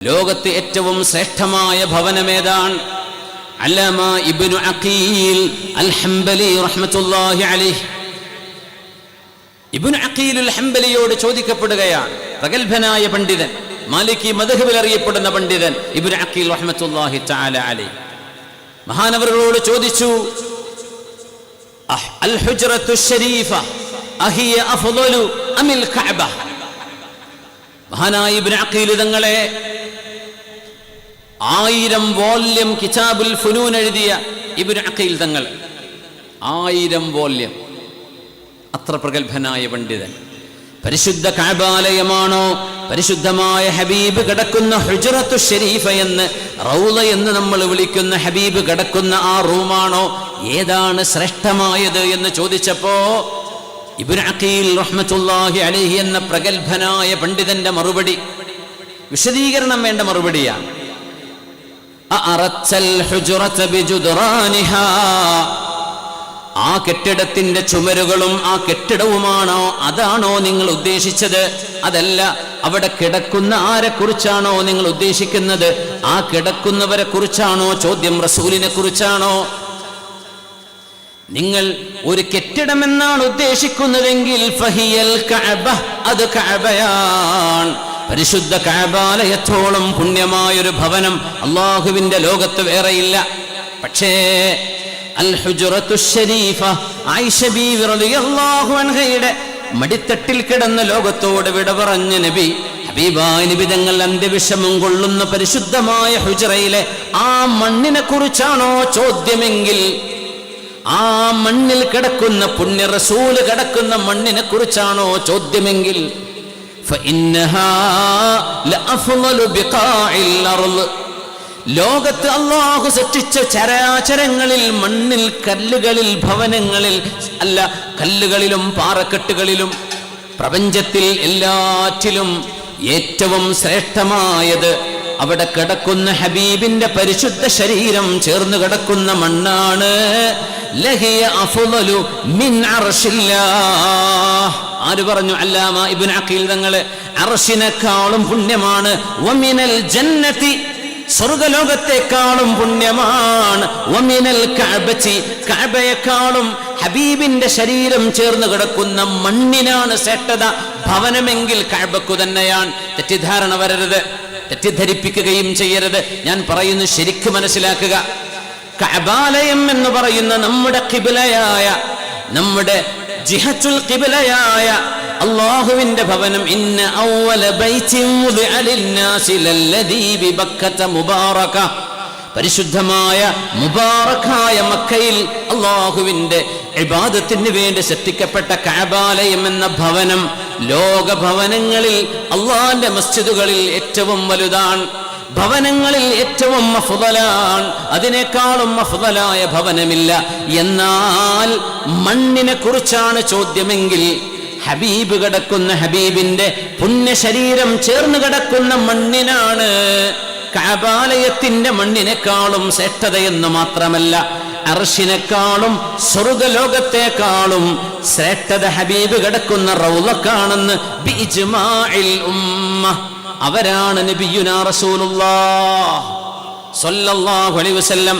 ലോകത്ത് ഏറ്റവും ശ്രേഷ്ഠമായ ഭവനമേതാണ് അല്ലാമ ഇബ്നു അഖീൽ അൽ ഹംബലി റഹ്മത്തുള്ളാഹി അലൈഹി. ഇബ്നു അഖീൽ അൽ ഹംബലിയോട് ചോദിക്കപ്പെടുകയാണ് പ്രഗത്ഭനായ പണ്ഡിതൻ മാലിക്കി മദഹബിൽ അറിയപ്പെടുന്ന പണ്ഡിതൻ ഇബ്നു അഖീൽ റഹ്മത്തുള്ളാഹി തആല അലൈഹി. മഹാനവറുകളോട് ചോദിച്ചു അൽ ഹുജ്റത്തു ശരീഫ അഹിയ അഫ്ളലു അമിൽ കഅബ? മഹാനായ ഇബ്നു അഖീൽ തങ്ങളെ ആയിരം വോല്യം കിതാബുൽ ഫുനൂൻ എഴുതിയ ഇബ്നു അക്കയിൽ തങ്ങൾ. ആയിരം വോല്യം അത്ര പ്രഗത്ഭനായ പണ്ഡിതൻ. പരിശുദ്ധ കാബാലയമാണോ? പരിശുദ്ധമായ ഹബീബ് കിടക്കുന്ന ഹുജറത്തു ഷെരീഫ എന്ന് റൗള എന്ന് നമ്മൾ വിളിക്കുന്ന ഹബീബ് കിടക്കുന്ന ആ റൂമാണോ? ഏതാണ് ശ്രേഷ്ഠമായത് എന്ന് ചോദിച്ചപ്പോ ഇബുൻ അഖീൽ റഹ്മത്തുല്ലാഹി അലഹി എന്ന പ്രഗത്ഭനായ പണ്ഡിതന്റെ മറുപടി. വിശദീകരണം വേണ്ട മറുപടിയാണ്. ആ കെട്ടിടത്തിന്റെ ചുമരുകളും ആ കെട്ടിടവുമാണോ? അതാണോ നിങ്ങൾ ഉദ്ദേശിച്ചത്? അതല്ല അവിടെ കിടക്കുന്ന ആരെക്കുറിച്ചാണോ നിങ്ങൾ ഉദ്ദേശിക്കുന്നത്? ആ കിടക്കുന്നവരെ കുറിച്ചാണോ? ചോദ്യം റസൂലിനെ കുറിച്ചാണോ? നിങ്ങൾ ഒരു കെട്ടിടമെന്നാണ് ഉദ്ദേശിക്കുന്നതെങ്കിൽ ഫഹിയൽ അത് പരിശുദ്ധ കാബാലയത്തോളം പുണ്യമായൊരു ഭവനം അള്ളാഹുവിന്റെ ലോകത്ത് വേറെയില്ല. പക്ഷേ അൽ ആയിഷ അൻഹയുടെ മടിത്തട്ടിൽ കിടന്ന ലോകത്തോട് വിട പറഞ്ഞ നബി ഹബീബായ നബി തങ്ങൾ അന്ത്യവിഷമം കൊള്ളുന്ന പരിശുദ്ധമായ ഹുജറയിലെ ആ മണ്ണിനെ കുറിച്ചാണോ ചോദ്യമെങ്കിൽ ആ മണ്ണിൽ കിടക്കുന്ന പുണ്യ റസൂൽ കിടക്കുന്ന മണ്ണിനെ കുറിച്ചാണോ ചോദ്യമെങ്കിൽ ലോകത്ത് അള്ളാഹു സൃഷ്ടിച്ച ചരാചരങ്ങളിൽ മണ്ണിൽ കല്ലുകളിൽ ഭവനങ്ങളിൽ അല്ല കല്ലുകളിലും പാറക്കെട്ടുകളിലും പ്രപഞ്ചത്തിൽ എല്ലാറ്റിലും ഏറ്റവും ശ്രേഷ്ഠമായത് അവിടെ കിടക്കുന്ന ഹബീബിന്റെ പരിശുദ്ധ ശരീരം ചേർന്ന് കിടക്കുന്ന മണ്ണാണ്. ആര് പറഞ്ഞു? അല്ലാമ ഇബ്നു അഖീൽ തങ്ങൾ അർശിനെക്കാളും പുണ്യമാണ്. വമിനൽ ജന്നത്തി സ്വർഗലോകത്തെക്കാളും പുണ്യമാണ്. വമിനൽ കഅബച്ചി കഅബയെക്കാളും ഹബീബിന്റെ ശരീരം ചേർന്ന് കിടക്കുന്ന മണ്ണിനാണ് ശ്രേഷ്ഠത. ഭവനമെങ്കിൽ കഅബക്കു തന്നെയാണ്. തെറ്റിദ്ധാരണ വരരുത്. തെറ്റിദ്ധരിപ്പിക്കുകയും ചെയ്യരുത്. ഞാൻ പറയുന്നു ശരിക്ക് മനസ്സിലാക്കുക. കബാലയം എന്ന് പറയുന്ന നമ്മുടെ കിബിലയായ നമ്മുടെ ജിഹച്ചുൽ കിബിലയായ അള്ളാഹുവിന്റെ ഭവനം ഇന്ന ഔവല മുബാറക. പരിശുദ്ധമായ മുബാറക്കായ മക്കയിൽ അള്ളാഹുവിന്റെ ഇബാദത്തിന് വേണ്ടി സൃഷ്ടിക്കപ്പെട്ട കാബാലയം എന്ന ഭവനം ലോക ഭവനങ്ങളിൽ അള്ളാഹിന്റെ മസ്ജിദുകളിൽ ഏറ്റവും വലുതാണ്. ഭവനങ്ങളിൽ ഏറ്റവും അഫുതലാണ് അതിനേക്കാളും അഫുതലായ ഭവനമില്ല. എന്നാൽ മണ്ണിനെ കുറിച്ചാണ് ചോദ്യമെങ്കിൽ ഹബീബ് കിടക്കുന്ന ഹബീബിന്റെ പുണ്യ ശരീരം ചേർന്ന് കിടക്കുന്ന മണ്ണിനാണ്. കാബാലയത്തിന്റെ മണ്ണിനേക്കാളും ശ്രേഷ്ഠതയെന്ന് മാത്രമല്ല അർഷിനേക്കാളും സ്വർഗലോകത്തെക്കാളും ശ്രേഷ്ഠത ഹബീബ് കിടക്കുന്ന റൗലക്കാണെന്ന് ഉമ്മ. അവരാണ് നബിയുനാ റസൂലുള്ള അലൈഹി വസല്ലം